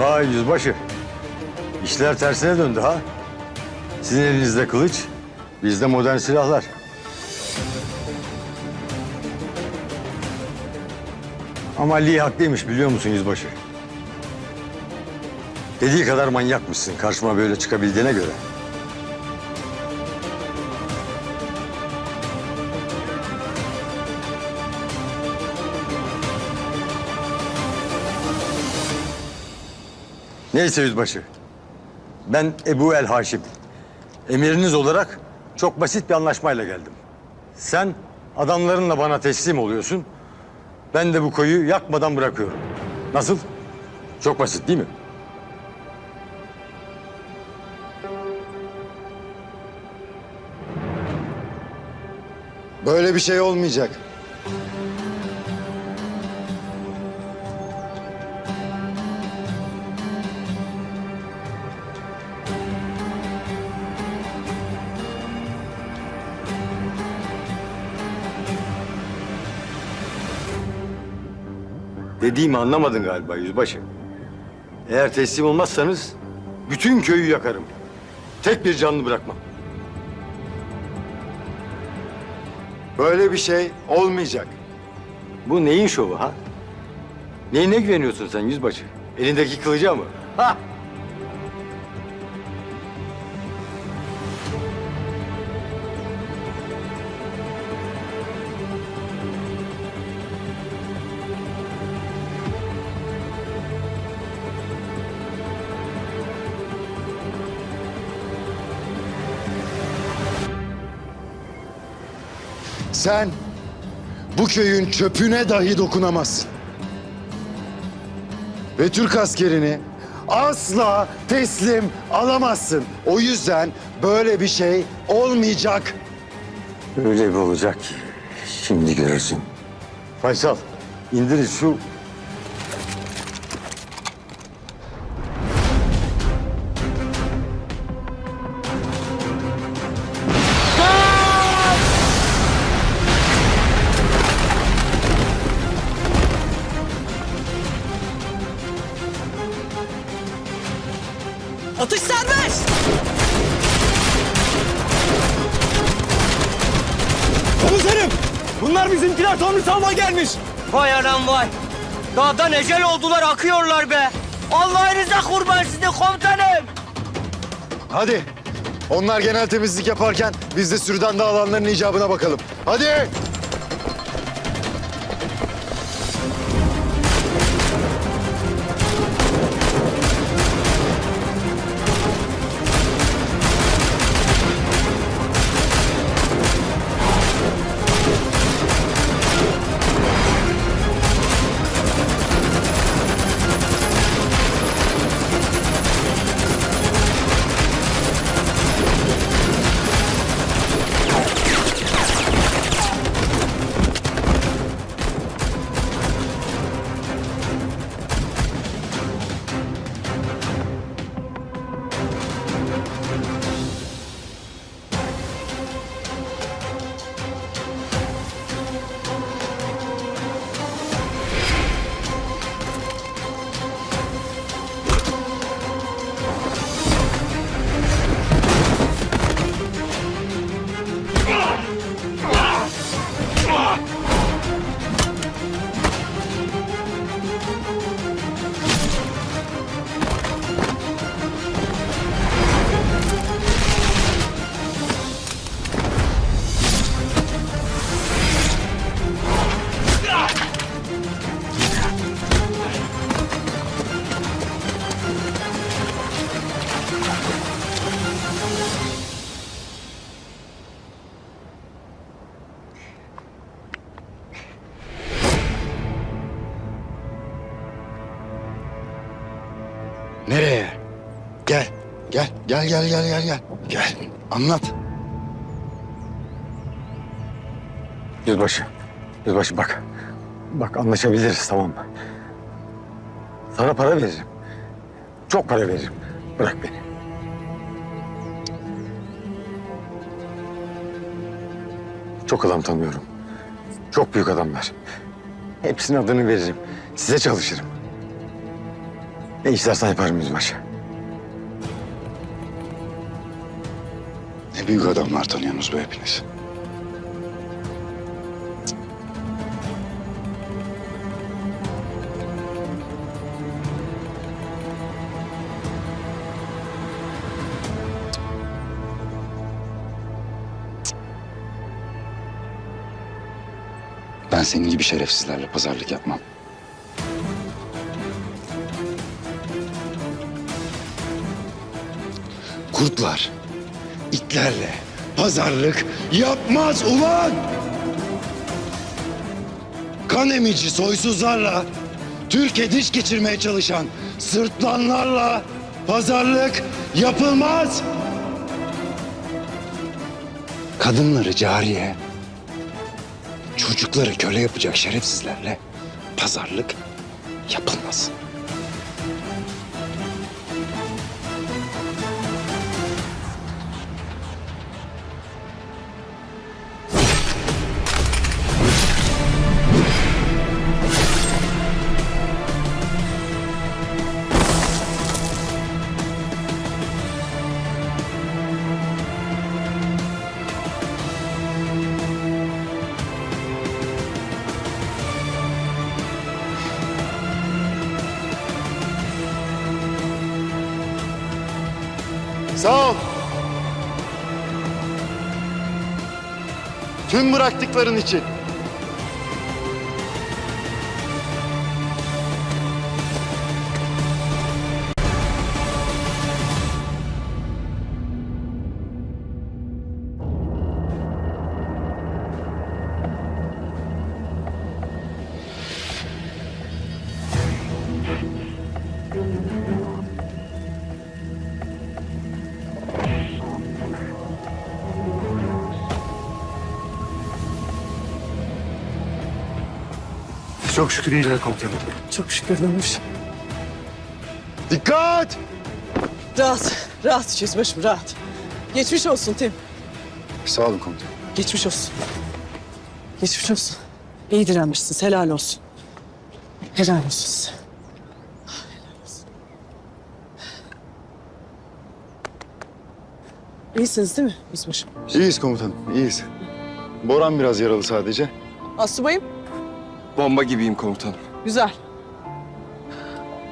Vay yüzbaşı. İşler tersine döndü ha. Sizin elinizde kılıç, bizde modern silahlar. Ama Lee haklıymış biliyor musun yüzbaşı? Dediği kadar manyakmışsın karşıma böyle çıkabildiğine göre. Neyse yüzbaşı. Ben Ebu El Haşim. Emiriniz olarak çok basit bir anlaşmayla geldim. Sen adamlarınla bana teslim oluyorsun. Ben de bu koyu yakmadan bırakıyorum. Nasıl? Çok basit değil mi? Böyle bir şey olmayacak. Dediğimi anlamadın galiba yüzbaşı. Eğer teslim olmazsanız bütün köyü yakarım. Tek bir canlı bırakmam. Böyle bir şey olmayacak. Bu neyin şovu ha? Neyine güveniyorsun sen yüzbaşı? Elindeki kılıca mı? Ha? Sen bu köyün çöpüne dahi dokunamazsın. Ve Türk askerini asla teslim alamazsın. O yüzden böyle bir şey olmayacak. Öyle bir olacak ki şimdi görürsün. Faysal indir şu Atış serbest! Komiserim! Bunlar bizimkiler Tomris almaya gelmiş. Vay anam vay! Dağdan ecel oldular akıyorlar be! Allah'ınıza kurban sizi komutanım! Hadi. Onlar genel temizlik yaparken biz de sürüden dağılanların icabına bakalım. Hadi. Nereye? Gel. Gel. Gel gel gel gel gel. Gel. Anlat. yüzbaşı. Yüzbaşı bak. Bak anlaşabiliriz tamam mı? Sana para veririm. Çok para veririm. Bırak beni. Çok adam tanıyorum. Çok büyük adamlar. Hepsinin adını veririm. Size çalışırım. Ne istersen yaparım yüzbaşı. Ne büyük adamlar tanıyorsunuz be hepiniz. Ben senin gibi şerefsizlerle pazarlık yapmam. Kurtlar, itlerle pazarlık yapmaz ulan! Kan emici soysuzlarla, Türkiye diş geçirmeye çalışan sırtlanlarla pazarlık yapılmaz! Kadınları cariye, çocukları köle yapacak şerefsizlerle pazarlık yapılmaz. Sağ ol. Tüm bıraktıkların için. Çok şükür iyiler komutanım. Çok şükür dönmüş. Dikkat! Rahat, rahat yüzbaşım rahat. Geçmiş olsun Tim. Sağ olun komutanım. Geçmiş olsun. Geçmiş olsun. İyi direnmişsiniz. Helal olsun. Helal olsun size. Helal olsun. İyisiniz değil mi yüzbaşım? İyiyiz komutanım, iyiyiz. Boran biraz yaralı sadece. Asubayım. Bomba gibiyim komutanım. Güzel.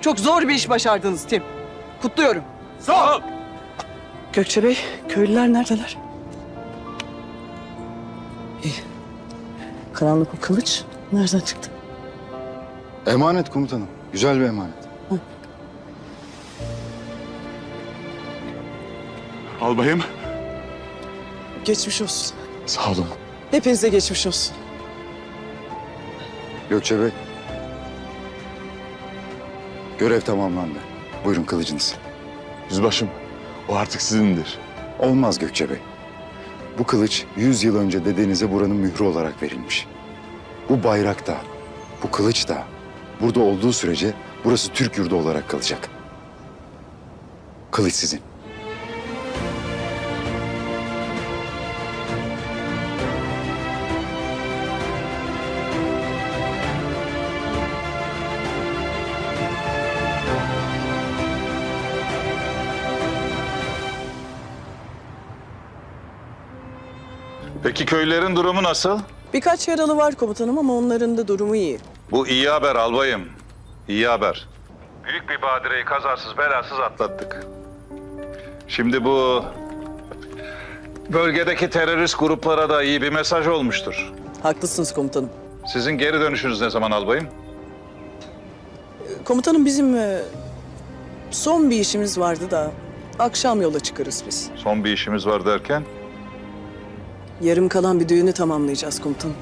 Çok zor bir iş başardınız Tim. Kutluyorum. Sağ ol. Gökçe Bey, köylüler neredeler? İyi. Karanlık o kılıç nereden çıktı? Emanet komutanım. Güzel bir emanet. Albayım. Geçmiş olsun. Sağ olun. Hepinize geçmiş olsun. Gökçe Bey. Görev tamamlandı. Buyurun kılıcınız. Yüzbaşım, o artık sizindir. Olmaz Gökçe Bey. Bu kılıç 100 yıl önce dedenize buranın mührü olarak verilmiş. Bu bayrak da, bu kılıç da burada olduğu sürece burası Türk yurdu olarak kalacak. Kılıç sizin. Peki köylerin durumu nasıl? Birkaç yaralı var komutanım ama onların da durumu iyi. Bu iyi haber albayım. İyi haber. Büyük bir badireyi kazasız belasız atlattık. Şimdi bu bölgedeki terörist gruplara da iyi bir mesaj olmuştur. Haklısınız komutanım. Sizin geri dönüşünüz ne zaman albayım? Komutanım bizim e, son bir işimiz vardı da akşam yola çıkarız biz. Son bir işimiz var derken Yarım kalan bir düğünü tamamlayacağız komutanım.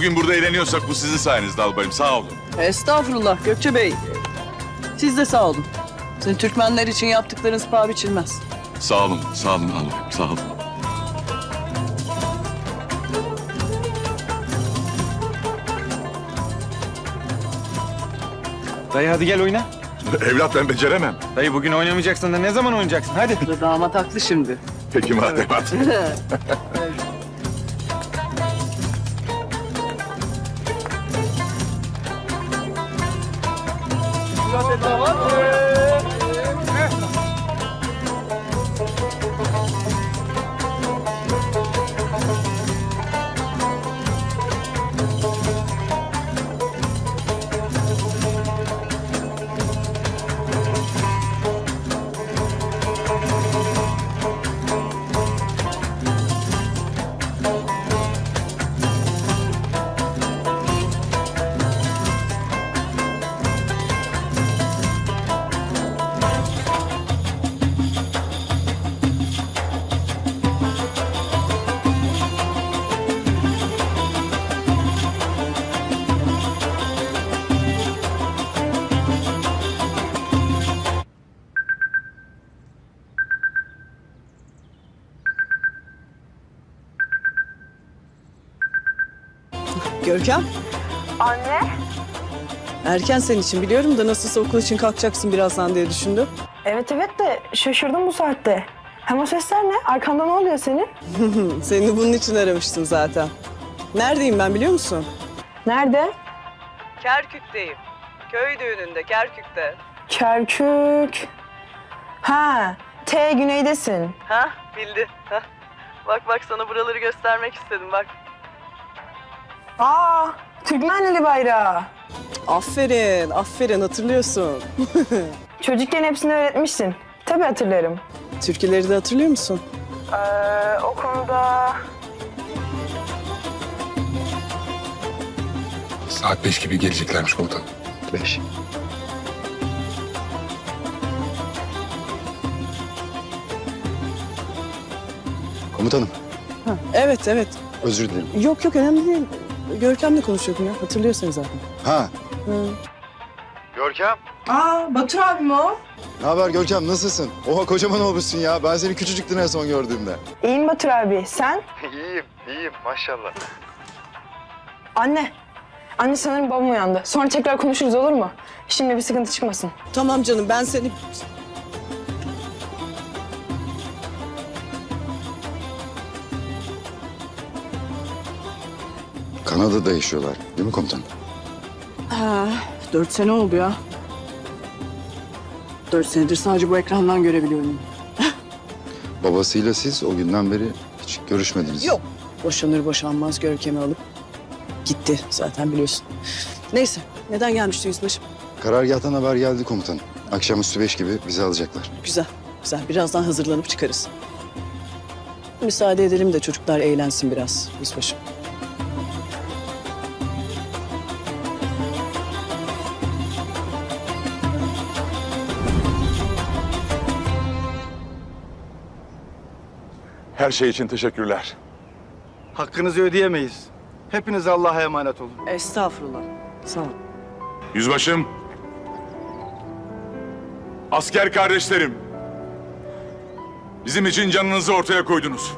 Bugün burada eğleniyorsak bu sizin sayenizde albayım. Sağ olun. Estağfurullah Gökçe Bey. Siz de sağ olun. Sizin Türkmenler için yaptıklarınız paha biçilmez. Sağ olun, sağ olun albayım. Sağ olun. Dayı hadi gel oyna. Evlat ben beceremem. Dayı bugün oynamayacaksın da ne zaman oynayacaksın? Hadi. Damat haklı şimdi. Peki madem hadi. Görkem. Anne. Erken senin için biliyorum da nasılsa okul için kalkacaksın birazdan diye düşündüm. Evet evet de şaşırdım bu saatte. Hem o sesler ne? Arkanda ne oluyor senin? Seni bunun için aramıştım zaten. Neredeyim ben biliyor musun? Nerede? Kerkük'teyim. Köy düğününde Kerkük'te. Kerkük. Ha, T güneydesin. Ha bildi. Ha. Bak bak sana buraları göstermek istedim bak. Aa, Türkmenli bayrağı. Aferin, aferin hatırlıyorsun. Çocukken hepsini öğretmişsin. Tabii hatırlarım. Türküleri de hatırlıyor musun? Ee, o konuda... Saat beş gibi geleceklermiş komutanım. Beş. Komutanım, Evet, evet. özür dilerim. Yok yok önemli değil. Görkem'le konuşuyordum ya. Hatırlıyorsun zaten. Ha, Hı. Görkem. Aa, Batur abi mi o? Ne haber Görkem, nasılsın? Oha kocaman olmuşsun ya. Ben seni küçücüktün en son gördüğümde. İyiyim Batur abi. Sen? iyiyim, iyiyim maşallah. Anne. Anne sanırım babam uyandı. Sonra tekrar konuşuruz olur mu? Şimdi bir sıkıntı çıkmasın. Tamam canım ben seni... Kanada'da yaşıyorlar, değil mi komutanım? Ha, dört sene oldu ya. Dört senedir sadece bu ekrandan görebiliyorum. Babasıyla siz o günden beri hiç görüşmediniz. Yok. Boşanır boşanmaz Görkem'i alıp gitti zaten biliyorsun. Neyse neden gelmişti yüzbaşım? Karargâhtan haber geldi komutanım. Akşamüstü beş gibi bizi alacaklar. Güzel güzel birazdan hazırlanıp çıkarız. Müsaade edelim de çocuklar eğlensin biraz yüzbaşım. Her şey için teşekkürler. Hakkınızı ödeyemeyiz. Hepiniz Allah'a emanet olun. Estağfurullah. Sağ ol. Yüzbaşım. Asker kardeşlerim. Bizim için canınızı ortaya koydunuz.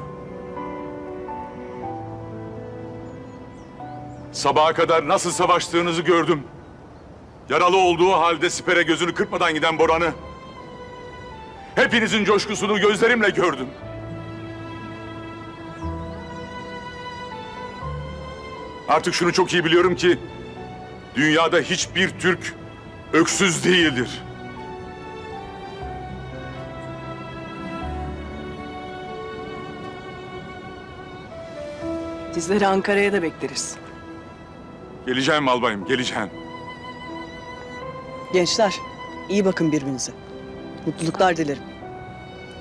Sabaha kadar nasıl savaştığınızı gördüm. Yaralı olduğu halde sipere gözünü kırpmadan giden Boran'ı. Hepinizin coşkusunu gözlerimle gördüm. Artık şunu çok iyi biliyorum ki dünyada hiçbir Türk öksüz değildir. Sizleri Ankara'ya da bekleriz. Geleceğim albayım, geleceğim. Gençler iyi bakın birbirinize. Mutluluklar dilerim.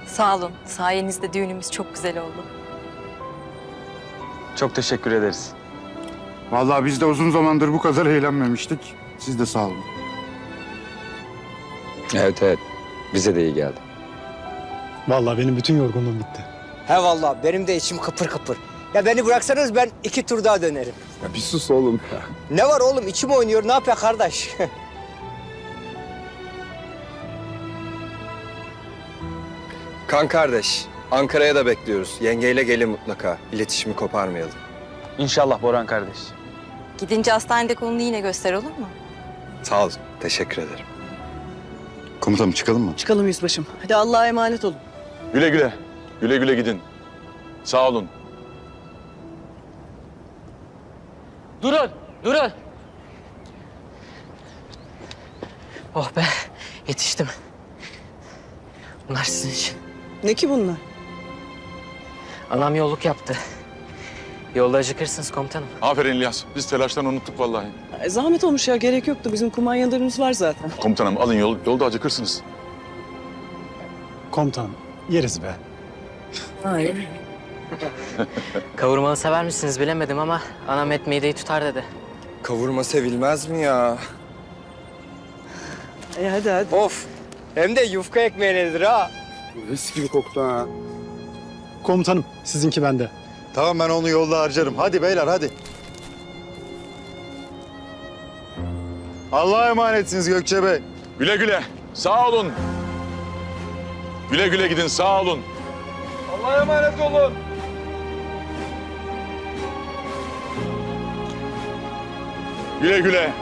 Sağ olun. Sayenizde düğünümüz çok güzel oldu. Çok teşekkür ederiz. Vallahi biz de uzun zamandır bu kadar eğlenmemiştik. Siz de sağ olun. Evet evet. Bize de iyi geldi. Vallahi benim bütün yorgunluğum bitti. He vallahi benim de içim kıpır kıpır. Ya beni bıraksanız ben iki tur daha dönerim. Ya bir sus oğlum ya. Ne var oğlum içim oynuyor ne yapıyor kardeş? Kan kardeş, Ankara'ya da bekliyoruz. Yengeyle gelin mutlaka. İletişimi koparmayalım. İnşallah Boran kardeş. Gidince hastanede kolunu yine göster olur mu? Sağ ol, teşekkür ederim. Komutanım çıkalım mı? Çıkalım yüzbaşım. Hadi Allah'a emanet olun. Güle güle. Güle güle gidin. Sağ olun. durun, durun. Oh be, yetiştim. Bunlar sizin için. Ne ki bunlar? Anam yolluk yaptı. Yolda acıkırsınız komutanım. Aferin İlyas. Biz telaştan unuttuk vallahi. E, zahmet olmuş ya gerek yoktu. Bizim kumanyalarımız var zaten. Komutanım alın yol, yolda acıkırsınız. Komutan yeriz be. Kavurmalı sever misiniz bilemedim ama anam et mideyi tutar dedi. Kavurma sevilmez mi ya? E hadi hadi. Of, hem de yufka ekmeğinedir ha. Mis gibi koktu ha. Komutanım sizinki bende. Tamam ben onu yolda harcarım. Hadi beyler hadi. Allah'a emanetsiniz Gökçe Bey. Güle güle. Sağ olun. Güle güle gidin. Sağ olun. Allah'a emanet olun. Güle güle.